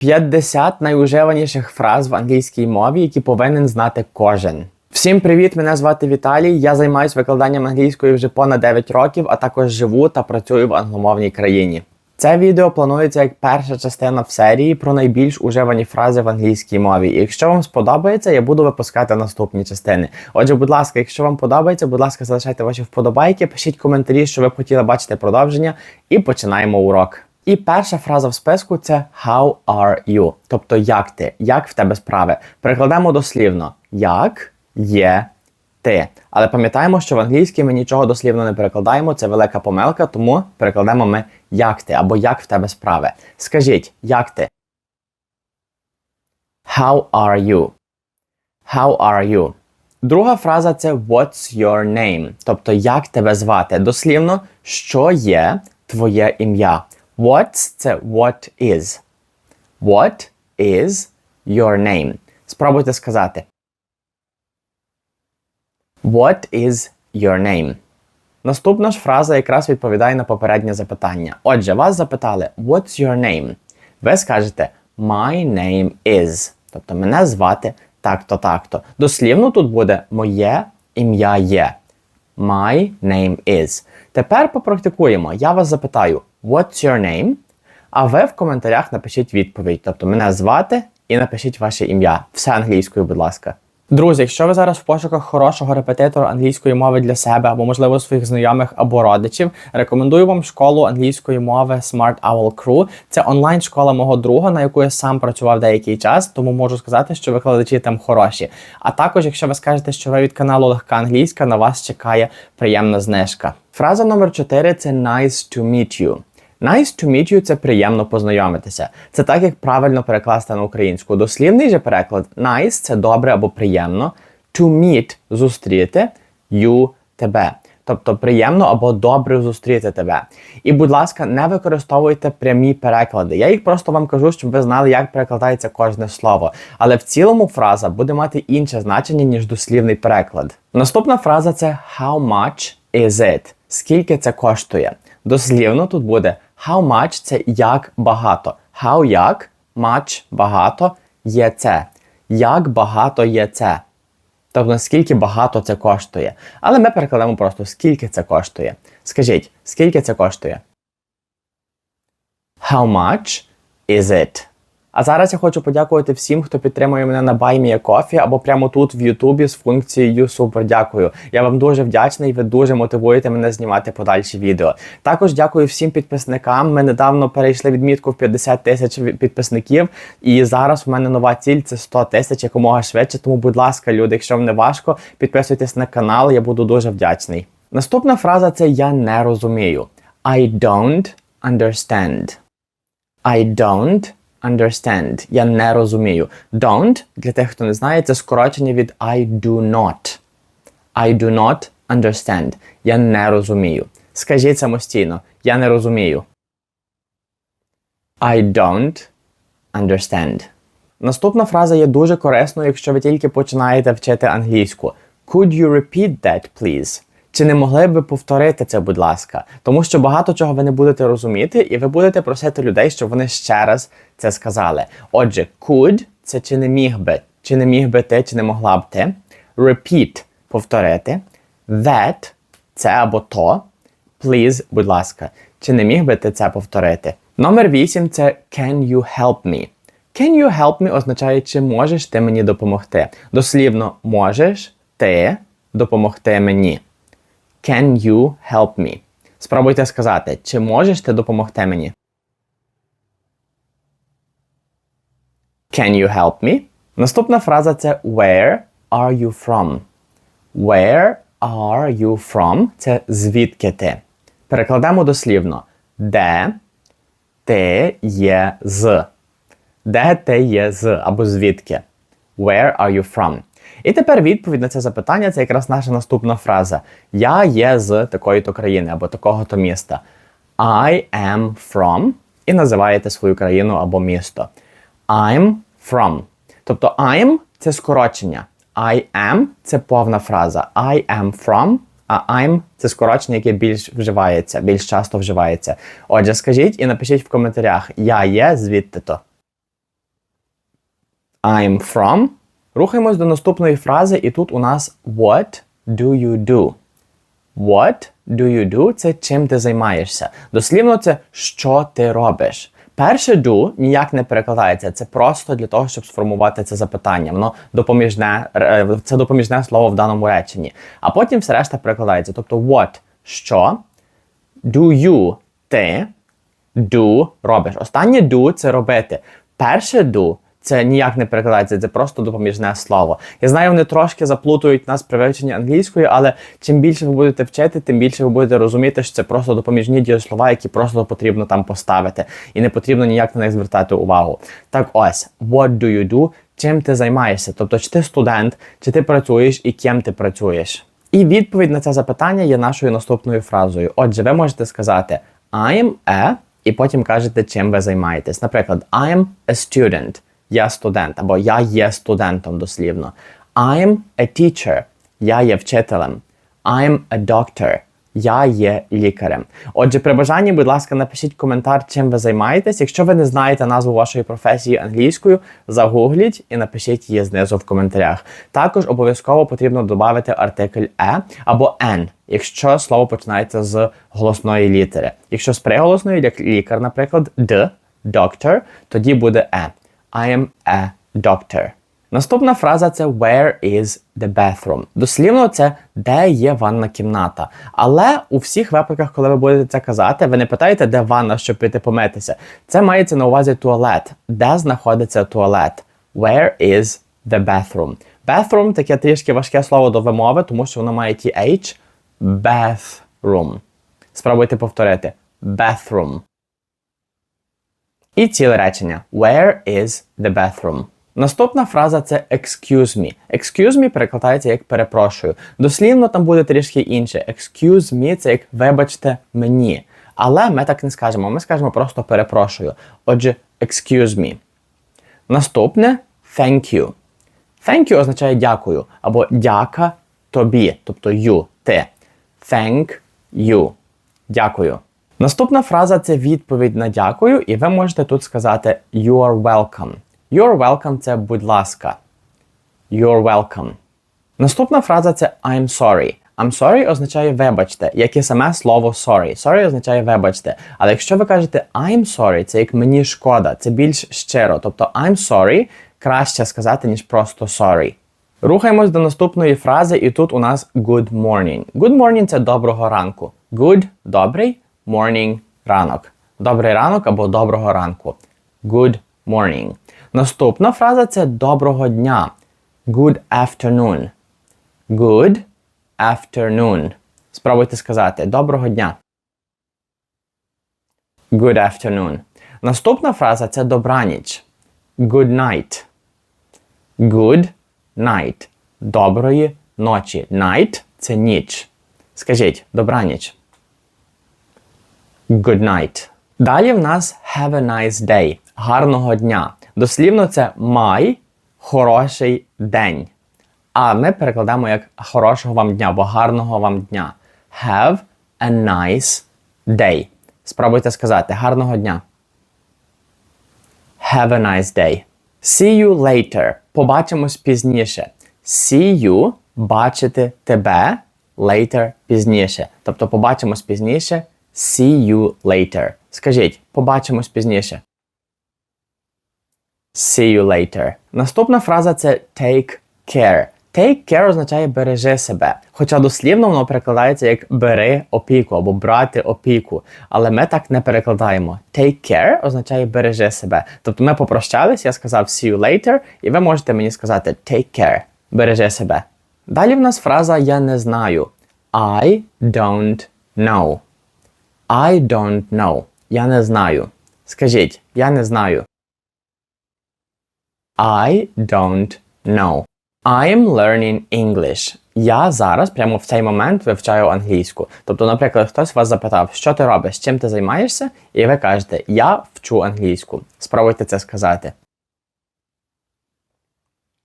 50 найуживаніших фраз в англійській мові, які повинен знати кожен. Всім привіт! Мене звати Віталій. Я займаюся викладанням англійської вже понад 9 років, а також живу та працюю в англомовній країні. Це відео планується як перша частина в серії про найбільш уживані фрази в англійській мові. І якщо вам сподобається, я буду випускати наступні частини. Отже, будь ласка, якщо вам подобається, будь ласка, залишайте ваші вподобайки, пишіть коментарі, що ви б хотіли бачити продовження, і починаємо урок. І перша фраза в списку це How are you? Тобто як ти, як в тебе справи. Перекладемо дослівно, як є ти. Але пам'ятаємо, що в англійській ми нічого дослівно не перекладаємо, це велика помилка, тому перекладемо ми як ти або як в тебе справи. Скажіть, як ти? How are you? How are you? Друга фраза це What's your name? Тобто як тебе звати. Дослівно, що є твоє ім'я. What's це what is. What is your name? Спробуйте сказати. What is your name? Наступна ж фраза якраз відповідає на попереднє запитання. Отже, вас запитали What's your name? Ви скажете My name is. Тобто мене звати так-то, так-то. Дослівно тут буде моє ім'я є. My name is. Тепер попрактикуємо. Я вас запитаю What's your name? А ви в коментарях напишіть відповідь. Тобто мене звати і напишіть ваше ім'я. Все англійською, будь ласка. Друзі, якщо ви зараз в пошуках хорошого репетитора англійської мови для себе або, можливо, своїх знайомих або родичів, рекомендую вам школу англійської мови Smart Owl Crew. Це онлайн-школа мого друга, на яку я сам працював деякий час, тому можу сказати, що викладачі там хороші. А також, якщо ви скажете, що ви від каналу Легка Англійська, на вас чекає приємна знижка. Фраза номер 4 це nice to meet you. Nice to meet you – це приємно познайомитися. Це так, як правильно перекласти на українську. Дослівний же переклад nice – це добре або приємно. To meet – зустріти, you – тебе. Тобто приємно або добре зустріти тебе. І, будь ласка, не використовуйте прямі переклади. Я їх просто вам кажу, щоб ви знали, як перекладається кожне слово. Але в цілому фраза буде мати інше значення, ніж дослівний переклад. Наступна фраза це how much is it? Скільки це коштує? Дослівно тут буде how much це як багато. How як much багато є це. Як багато є це. Тобто наскільки багато це коштує. Але ми перекладемо просто скільки це коштує. Скажіть, скільки це коштує? How much is it? А зараз я хочу подякувати всім, хто підтримує мене на BuyMeACoffee або прямо тут в Ютубі з функцією Супер дякую. Я вам дуже вдячний, ви дуже мотивуєте мене знімати подальші відео. Також дякую всім підписникам. Ми недавно перейшли відмітку в 50 тисяч підписників, і зараз в мене нова ціль це 100 тисяч якомога швидше. Тому, будь ласка, люди, якщо вам не важко, підписуйтесь на канал, я буду дуже вдячний. Наступна фраза це я не розумію. I don't understand. I don't understand. Я не розумію. Don't, для тих, хто не знає, це скорочення від I do not. I do not understand. Я не розумію. Скажіть самостійно. Я не розумію. I don't understand. Наступна фраза є дуже корисною, якщо ви тільки починаєте вчити англійську. Could you repeat that, please? Чи не могли б ви повторити це, будь ласка? Тому що багато чого ви не будете розуміти, і ви будете просити людей, щоб вони ще раз це сказали. Отже, could це чи не міг би, чи не міг би ти, чи не могла б ти. Repeat повторити. That це або то. Please, будь ласка, чи не міг би ти це повторити? Номер 8 це Can you help me? Can you help me означає, чи можеш ти мені допомогти. Дослівно, можеш ти допомогти мені. Can you help me? Спробуйте сказати, чи можеш ти допомогти мені? Can you help me? Наступна фраза це Where are you from? Where are you from? Це звідки ти. Перекладемо дослівно. Де ти є з. Де ти є з або звідки? Where are you from? І тепер відповідь на це запитання це якраз наша наступна фраза. Я є з такої-то країни або такого-то міста. I am from і називаєте свою країну або місто. I'm from. Тобто I'm це скорочення. I am це повна фраза. I am from, а I'm це скорочення, яке більш вживається, більш часто вживається. Отже, скажіть і напишіть в коментарях, я є звідти то. I'm from. Рухаємось до наступної фрази, і тут у нас What do you do? What do you do? Це чим ти займаєшся. Дослівно, це що ти робиш. Перше do ніяк не перекладається. Це просто для того, щоб сформувати це запитання. Воно допоміжне, е, це допоміжне слово в даному реченні. А потім все решта перекладається. Тобто what що, do you ти, do робиш. Останнє do це робити. Перше do це ніяк не перекладається, це просто допоміжне слово. Я знаю, вони трошки заплутують нас при вивченні англійської, але чим більше ви будете вчити, тим більше ви будете розуміти, що це просто допоміжні дієслова, які просто потрібно там поставити. І не потрібно ніяк на них звертати увагу. Так ось, what do you do? Чим ти займаєшся? Тобто, чи ти студент, чи ти працюєш і ким ти працюєш? І відповідь на це запитання є нашою наступною фразою. Отже, ви можете сказати I'm a, і потім кажете, чим ви займаєтесь. Наприклад, I'm a student я студент, або я є студентом дослівно. I'm a teacher. Я є вчителем. I'm a doctor. Я є лікарем. Отже, при бажанні, будь ласка, напишіть коментар, чим ви займаєтесь. Якщо ви не знаєте назву вашої професії англійською, загугліть і напишіть її знизу в коментарях. Також обов'язково потрібно додати артикль е або «n», якщо слово починається з голосної літери. Якщо з приголосної, як лікар, наприклад, «д», «doctor», тоді буде е. I am a doctor. Наступна фраза це Where is the bathroom? Дослівно, це де є ванна кімната. Але у всіх випадках, коли ви будете це казати, ви не питаєте, де ванна, щоб піти помитися. Це мається на увазі туалет. Де знаходиться туалет? Where is the bathroom? Bathroom таке трішки важке слово до вимови, тому що воно має TH. Bathroom. Спробуйте повторити. Bathroom. І ціле речення. Where is the bathroom? Наступна фраза це excuse me. Excuse me перекладається як перепрошую. Дослівно там буде трішки інше. Excuse me це як вибачте мені. Але ми так не скажемо, ми скажемо просто перепрошую. Отже, excuse me. Наступне thank you. Thank you означає дякую або дяка тобі, тобто you, ти. Thank you. Дякую. Наступна фраза це відповідь на дякую, і ви можете тут сказати You are welcome. You are welcome це будь ласка. You're welcome. Наступна фраза це I'm sorry. I'm sorry означає вибачте, як і саме слово sorry. Sorry означає вибачте. Але якщо ви кажете I'm sorry, це як мені шкода, це більш щиро. Тобто I'm sorry краще сказати, ніж просто sorry. Рухаємось до наступної фрази, і тут у нас good morning. Good morning це доброго ранку. Good добрий morning ранок. Добрий ранок або доброго ранку. Good morning. Наступна фраза це доброго дня. Good afternoon. Good afternoon. Спробуйте сказати доброго дня. Good afternoon. Наступна фраза це добраніч. Good night. Good night. Доброї ночі. Night це ніч. Скажіть добраніч. Good night. Далі в нас have a nice day. Гарного дня. Дослівно це май хороший день. А ми перекладаємо як хорошого вам дня або гарного вам дня. Have a nice day. Спробуйте сказати гарного дня. Have a nice day. See you later. Побачимось пізніше. See you бачити тебе later пізніше. Тобто побачимось пізніше. See you later. Скажіть, побачимось пізніше. See you later. Наступна фраза це take care. Take care означає бережи себе. Хоча дослівно воно перекладається як бери опіку або брати опіку. Але ми так не перекладаємо. Take care означає бережи себе. Тобто ми попрощались, я сказав see you later, і ви можете мені сказати take care. Бережи себе. Далі в нас фраза я не знаю. I don't know. I don't know. Я не знаю. Скажіть, я не знаю. I don't know. I'm learning English. Я зараз, прямо в цей момент, вивчаю англійську. Тобто, наприклад, хтось вас запитав, що ти робиш, чим ти займаєшся, і ви кажете, я вчу англійську. Спробуйте це сказати.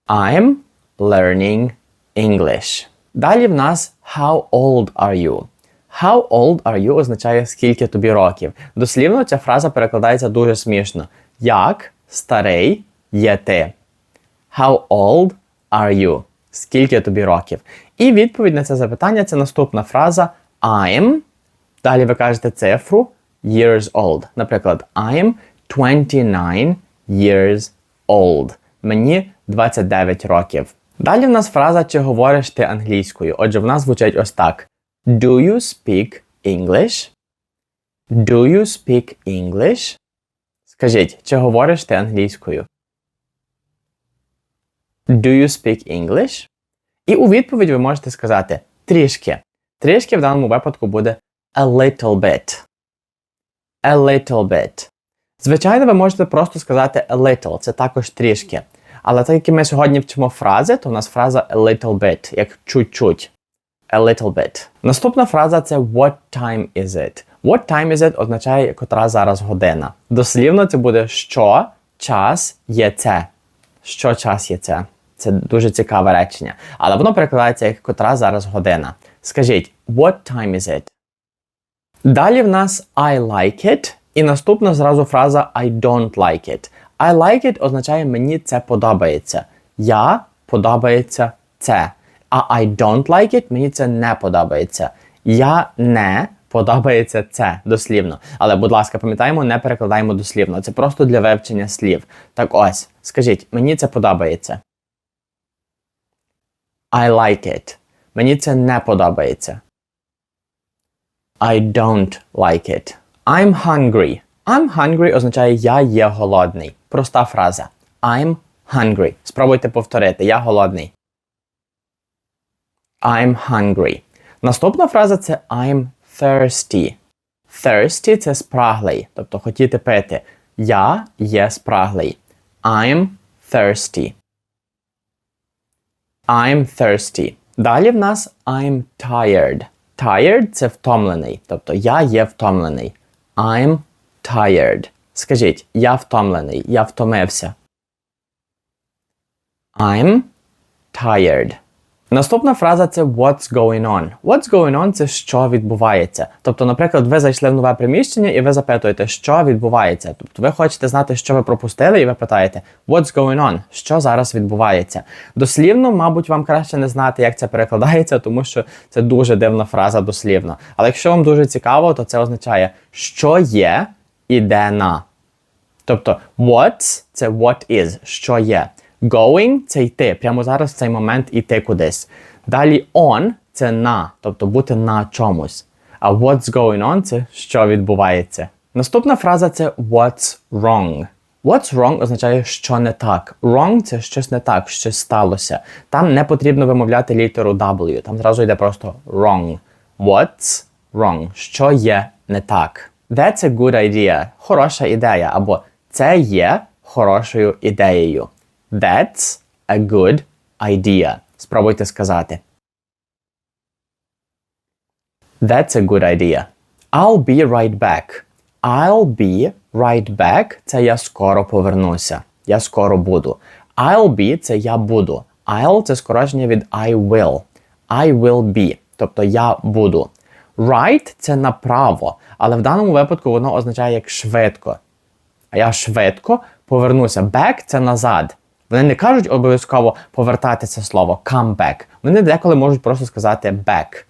I'm learning English. Далі в нас How old are you? How old are you означає скільки тобі років. Дослівно ця фраза перекладається дуже смішно. Як старий є ти? How old are you? Скільки тобі років? І відповідь на це запитання це наступна фраза I'm. Далі ви кажете цифру years old. Наприклад, I'm 29 years old. Мені 29 років. Далі в нас фраза чи говориш ти англійською. Отже, в нас звучить ось так: Do you speak English? Do you speak English? Скажіть, чи говориш ти англійською? Do you speak English? І у відповідь ви можете сказати трішки. Трішки в даному випадку буде a little bit. A little bit. Звичайно, ви можете просто сказати a little, це також трішки. Але так як ми сьогодні вчимо фрази, то у нас фраза a little bit, як чуть-чуть. A little bit. Наступна фраза це what time is it? What time is it означає, котра зараз година. Дослівно це буде що час є це. Що час є це? Це дуже цікаве речення. Але воно перекладається як котра зараз година. Скажіть, what time is it? Далі в нас I like it. І наступна зразу фраза I don't like it. I like it означає мені це подобається. Я подобається це. А I don't like it мені це не подобається. Я не подобається це дослівно. Але, будь ласка, пам'ятаємо, не перекладаємо дослівно. Це просто для вивчення слів. Так ось, скажіть, мені це подобається. I like it. Мені це не подобається. I don't like it. I'm hungry. I'm hungry означає я є голодний. Проста фраза. I'm hungry. Спробуйте повторити. Я голодний. I'm hungry. Наступна фраза це I'm thirsty. Thirsty це спраглий, тобто хотіти пити. Я є спраглий. I'm thirsty. I'm thirsty. Далі в нас I'm tired. Tired це втомлений, тобто я є втомлений. I'm tired. Скажіть, я втомлений, я втомився. I'm tired. Наступна фраза це what's going on. What's going on це що відбувається. Тобто, наприклад, ви зайшли в нове приміщення і ви запитуєте, що відбувається. Тобто ви хочете знати, що ви пропустили, і ви питаєте What's going on? Що зараз відбувається? Дослівно, мабуть, вам краще не знати, як це перекладається, тому що це дуже дивна фраза дослівно. Але якщо вам дуже цікаво, то це означає, що є іде на. Тобто, what's це what is, що є. Going це йти. Прямо зараз в цей момент йти кудись. Далі on це на, тобто бути на чомусь. А what's going on це що відбувається. Наступна фраза це what's wrong. What's wrong означає, що не так. Wrong це щось не так, щось сталося. Там не потрібно вимовляти літеру W, там зразу йде просто wrong. What's wrong? Що є не так? That's a good idea. Хороша ідея. Або це є хорошою ідеєю. That's a good idea. Спробуйте сказати. That's a good idea. I'll be right back. I'll be right back це я скоро повернуся. Я скоро буду. I'll be це я буду. I'll це скорочення від I will. I will be. Тобто я буду. Right це направо, але в даному випадку воно означає як швидко. А я швидко повернуся. Back це назад. Вони не кажуть обов'язково повертати це слово come back. Вони деколи можуть просто сказати back.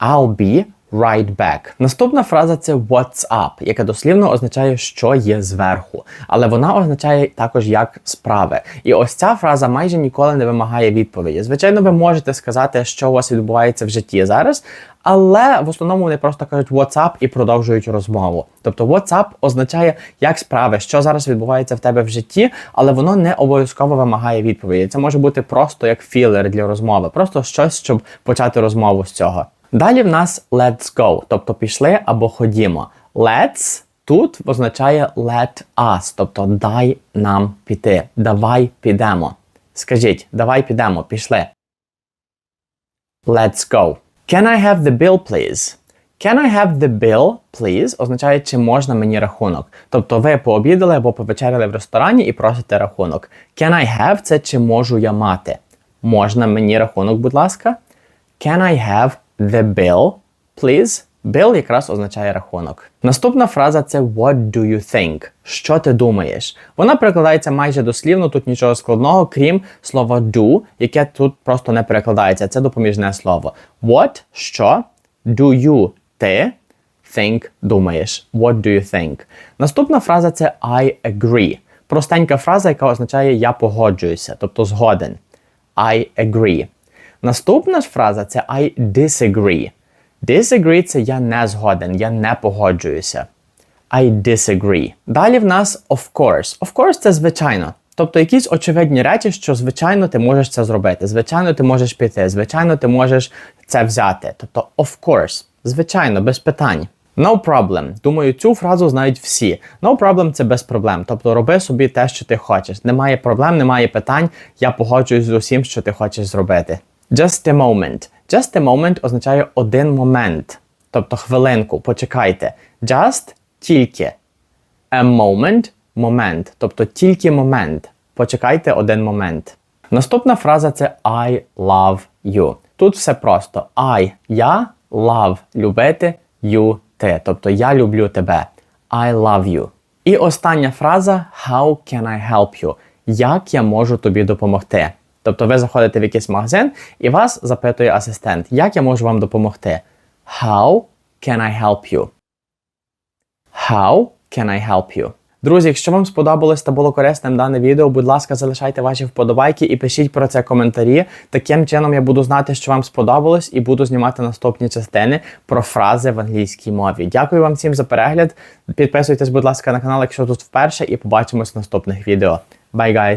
I'll be right back. Наступна фраза це what's up, яка дослівно означає, що є зверху. Але вона означає також як справи. І ось ця фраза майже ніколи не вимагає відповіді. Звичайно, ви можете сказати, що у вас відбувається в житті зараз, але в основному вони просто кажуть what's up і продовжують розмову. Тобто what's up означає як справи, що зараз відбувається в тебе в житті, але воно не обов'язково вимагає відповіді. Це може бути просто як філер для розмови, просто щось, щоб почати розмову з цього. Далі в нас let's go, тобто пішли або ходімо. Let's тут означає let us, тобто дай нам піти. Давай підемо. Скажіть, давай підемо, пішли. Let's go. Can I have the bill, please? Can I have the bill, please? означає, чи можна мені рахунок. Тобто ви пообідали або повечеряли в ресторані і просите рахунок. Can I have це чи можу я мати? Можна мені рахунок, будь ласка? Can I have the bill, please? Bill якраз означає рахунок. Наступна фраза це what do you think? Що ти думаєш? Вона перекладається майже дослівно, тут нічого складного, крім слова do, яке тут просто не перекладається. Це допоміжне слово. What що? Do you ти think думаєш. What do you think? Наступна фраза це I agree. Простенька фраза, яка означає я погоджуюся, тобто згоден. I agree. Наступна ж фраза це I disagree. Disagree це я не згоден, я не погоджуюся. I disagree. Далі в нас of course. Of course це звичайно. Тобто якісь очевидні речі, що звичайно ти можеш це зробити. Звичайно, ти можеш піти, звичайно, ти можеш це взяти. Тобто, of course, звичайно, без питань. No problem. Думаю, цю фразу знають всі. No problem це без проблем. Тобто роби собі те, що ти хочеш. Немає проблем, немає питань. Я погоджуюсь з усім, що ти хочеш зробити. Just a moment. Just a moment означає один момент. Тобто хвилинку, почекайте. Just тільки. A moment момент. Тобто тільки момент. Почекайте один момент. Наступна фраза це I love you. Тут все просто. I я love любити you ти. Тобто я люблю тебе. I love you. І остання фраза How can I help you? Як я можу тобі допомогти? Тобто ви заходите в якийсь магазин і вас запитує асистент, як я можу вам допомогти? How can I help you? How can I help you? Друзі, якщо вам сподобалось та було корисним дане відео, будь ласка, залишайте ваші вподобайки і пишіть про це коментарі. Таким чином я буду знати, що вам сподобалось, і буду знімати наступні частини про фрази в англійській мові. Дякую вам всім за перегляд. Підписуйтесь, будь ласка, на канал, якщо тут вперше, і побачимось в наступних відео. Bye, guys!